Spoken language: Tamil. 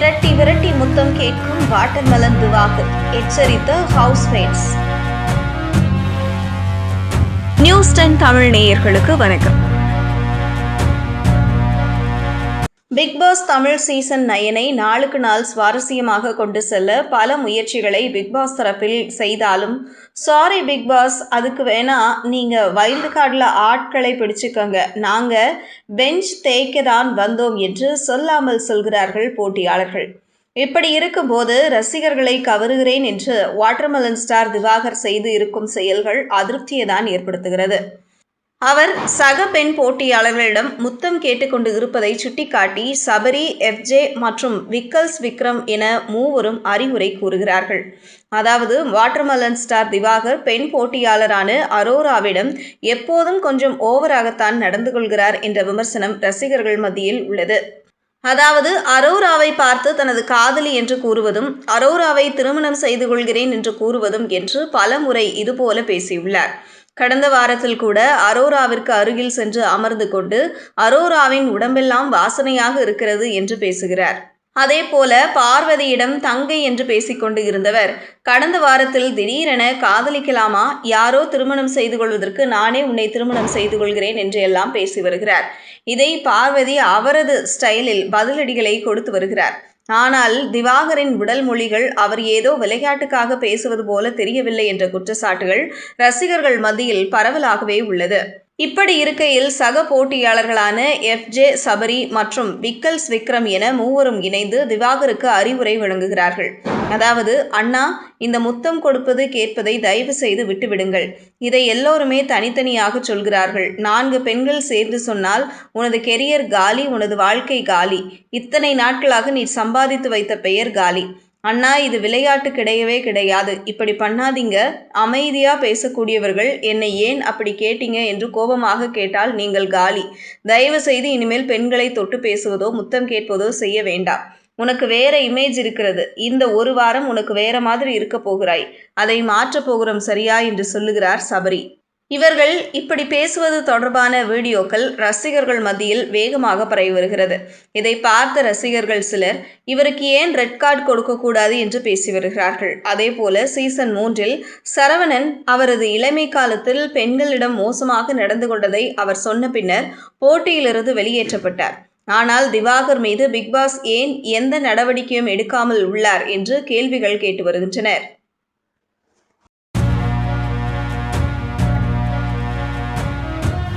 விரட்டி விரட்டி முத்தம் கேட்கும் வாட்டர்மலன் திவாகர் எச்சரித்த ஹவுஸ்மேட்ஸ் நியூஸ் டென் தமிழ் நேயர்களுக்கு வணக்கம். பிக் பாஸ் தமிழ் சீசன் நயனை நாளுக்கு நாள் சுவாரஸ்யமாக கொண்டு செல்ல பல முயற்சிகளை பிக் பாஸ் தரப்பில் செய்தாலும் சாரி பிக் பாஸ் அதுக்கு வேணா நீங்கள் வைல்டு கார்டில் ஆட்களை பிடிச்சுக்கோங்க. நாங்கள் பெஞ்ச் தேய்க்க தான் வந்தோம் என்று சொல்லாமல் சொல்கிறார்கள் போட்டியாளர்கள். இப்படி இருக்கும்போது ரசிகர்களை கவருகிறேன் என்று வாட்டர்மெலன் ஸ்டார் திவாகர் செய்து இருக்கும் செயல்கள் அதிருப்தியை தான் ஏற்படுத்துகிறது. அவர் சக பெண் போட்டியாளர்களிடம் முத்தம் கேட்டுக்கொண்டு இருப்பதை சுட்டிக்காட்டி சபரி எஃப்ஜே மற்றும் விக்கல்ஸ் விக்ரம் என மூவரும் அறிவுரை கூறுகிறார்கள். அதாவது வாட்டர்மெலன் ஸ்டார் திவாகர் பெண் போட்டியாளரான அரோராவிடம் எப்போதும் கொஞ்சம் ஓவராகத்தான் நடந்து கொள்கிறார் என்ற விமர்சனம் ரசிகர்கள் மத்தியில் உள்ளது. அதாவது அரோராவை பார்த்து தனது காதலி என்று கூறுவதும் அரோராவை திருமணம் செய்து கொள்கிறேன் என்று கூறுவதும் என்று பலமுறை இதுபோல பேசியுள்ளார். கடந்த வாரத்தில் கூட அரோராவிற்கு அருகில் சென்று அமர்ந்து கொண்டு அரோராவின் உடம்பெல்லாம் வாசனையாக இருக்கிறது என்று பேசுகிறார். அதே போல பார்வதியிடம் தங்கை என்று பேசிக்கொண்டு இருந்தவர். கடந்த வாரத்தில் திடீரென காதலிக்கலாமா? யாரோ திருமணம் செய்து கொள்வதற்கு நானே உன்னை திருமணம் செய்து கொள்கிறேன் என்று எல்லாம் பேசி வருகிறார். இதை பார்வதி அவரது ஸ்டைலில் பதிலடிகளை கொடுத்து வருகிறார். ஆனால் திவாகரின் உடல் மொழிகள் அவர் ஏதோ விளையாட்டுக்காக பேசுவது போல தெரியவில்லை என்ற குற்றச்சாட்டுகள் ரசிகர்கள் மத்தியில் பரவலாகவே உள்ளது. இப்படி இருக்கையில் சக போட்டியாளர்களான எஃப்ஜே சபரி மற்றும் விக்கல்ஸ் விக்ரம் என மூவரும் இணைந்து திவாகருக்கு அறிவுரை வழங்குகிறார்கள். அதாவது அண்ணா இந்த முத்தம் கொடுப்பது கேட்பதை தயவு செய்து விட்டுவிடுங்கள். இதை எல்லோருமே தனித்தனியாக சொல்கிறார்கள். நான்கு பெண்கள் சேர்ந்து சொன்னால் உனது கெரியர் காலி உனது வாழ்க்கை காலி. இத்தனை நாட்களாக நீ சம்பாதித்து வைத்த பெயர் காலி. அண்ணா இது விளையாட்டு கிடையவே கிடையாது. இப்படி பண்ணாதீங்க. அமைதியா பேசக்கூடியவர்கள் என்னை ஏன் அப்படி கேட்டீங்க என்று கோபமாக கேட்டால் நீங்கள் காலி. தயவு செய்து இனிமேல் பெண்களை தொட்டு பேசுவதோ முத்தம் கேட்பதோ செய்ய வேண்டாம். உனக்கு வேற இமேஜ் இருக்கிறது. இந்த ஒரு வாரம் உனக்கு வேற மாதிரி இருக்க போகிறாய். அதை மாற்றப் போகிறோம் சரியா? என்று சொல்லுகிறார் சபரி. இவர்கள் இப்படி பேசுவது தொடர்பான வீடியோக்கள் ரசிகர்கள் மத்தியில் வேகமாக பரவி வருகிறது. இதை பார்த்த ரசிகர்கள் சிலர் இவருக்கு ஏன் ரெட் கார்டு கொடுக்கக்கூடாது? என்று பேசி வருகிறார்கள். அதே போல சீசன் மூன்றில் சரவணன் அவரது இளமை காலத்தில் பெண்களிடம் மோசமாக நடந்து கொண்டதை அவர் சொன்ன பின்னர் போட்டியிலிருந்து வெளியேற்றப்பட்டார். ஆனால் திவாகர் மீது பிக்பாஸ் ஏன் எந்த நடவடிக்கையும் எடுக்காமல் உள்ளார்? என்று கேள்விகள் கேட்டு வருகின்றனர்.